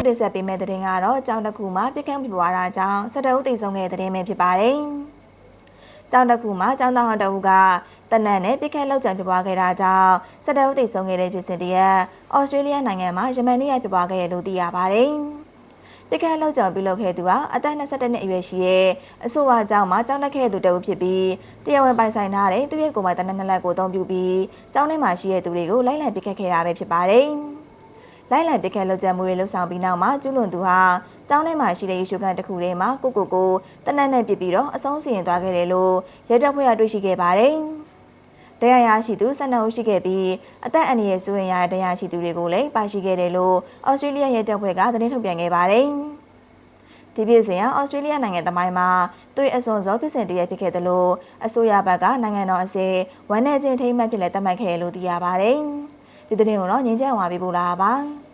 ခုတင်ဆက်ပေးမယ့်သတင်းကတော့ကြောင်တစ်ခုမှာပြစ်ခတ်ပြပွားတာကြောင့်စတအုပ်တိတ်ဆုံးခဲ့တဲ့သတင်းပဲဖြစ်ပါတယ်။ကြောင်တစ်ခုမှာကြောင်သားဟောင်းတအုပ်ကတနက်နဲ့ပြစ်ခတ်လောက်ကြံပြပွားခဲ့တာကြောင့်စတအုပ်တိတ်ဆုံးခဲ့တဲ့ဖြစ်စဉ်တရက်ဩစတြေးလျနိုင်ငံမှာယမန်နေ့ရပြပွားခဲ့ရလို့သိရပါတယ်။ပြစ်ခတ်လောက်ကြံပြုလုပ်ခဲ့သူကအသက်22နှစ်အရွယ်ရှိရဲ့အဆိုပါကြောင့်မှကြောင်တက်ခဲ့သူတအုပ်ဖြစ်ပြီးတရားဝင်ပိုင်ဆိုင်ထားတဲ့သူရဲ့ကိုယ်ပိုင်တနက်နှစ်လက်ကိုအသုံးပြုပြီးကျောင်းထဲမှာရှိတဲ့သူတွေကိုလိုက်လံပြစ်ခတ်ခဲ့တာပဲဖြစ်ပါတယ်။ လိုက်လံပစ်ခတ်လောက်ကျမှုတွေလှုပ်ဆောင်ပြီးနောက်မှာကျူးလွန်သူဟာကျောင်းထဲမှာရှိတဲ့ရေရှုခန်းတစ်ခုထဲမှာကိုကိုကိုတနက်နဲ့ပြစ်ပြီးတော့အဆုံးစီရင်သွားခဲ့တယ်လို့ရဲတပ်ဖွဲ့ကတွေ့ရှိခဲ့ပါတယ်။တရားရရှိသူ12ဦးရှိခဲ့ပြီးအသက်အန္တရာယ်ဆိုရင်ရတဲ့တရားရှိသူတွေကိုလည်းပါရှိခဲ့တယ်လို့ဩစတြေးလျရဲတပ်ဖွဲ့ကသတင်းထုတ်ပြန်ခဲ့ပါတယ်။ဒီပြည်စဉ်ကဩစတြေးလျနိုင်ငံသမိုင်းမှာသူ့ရဲ့အစွန်စောဖြစ်စဉ်တရဖြစ်ခဲ့တယ်လို့အစိုးရဘက်ကနိုင်ငံတော်အစည်းဝမ်းနေခြင်းထိမ့်မှတ်ဖြစ်လက်သတ်မှတ်ခဲ့လို့သိရပါတယ်။ ဒီသတင်းကိုတော့ငင်းကျန်ဝါပေးပို့လာပါပါ။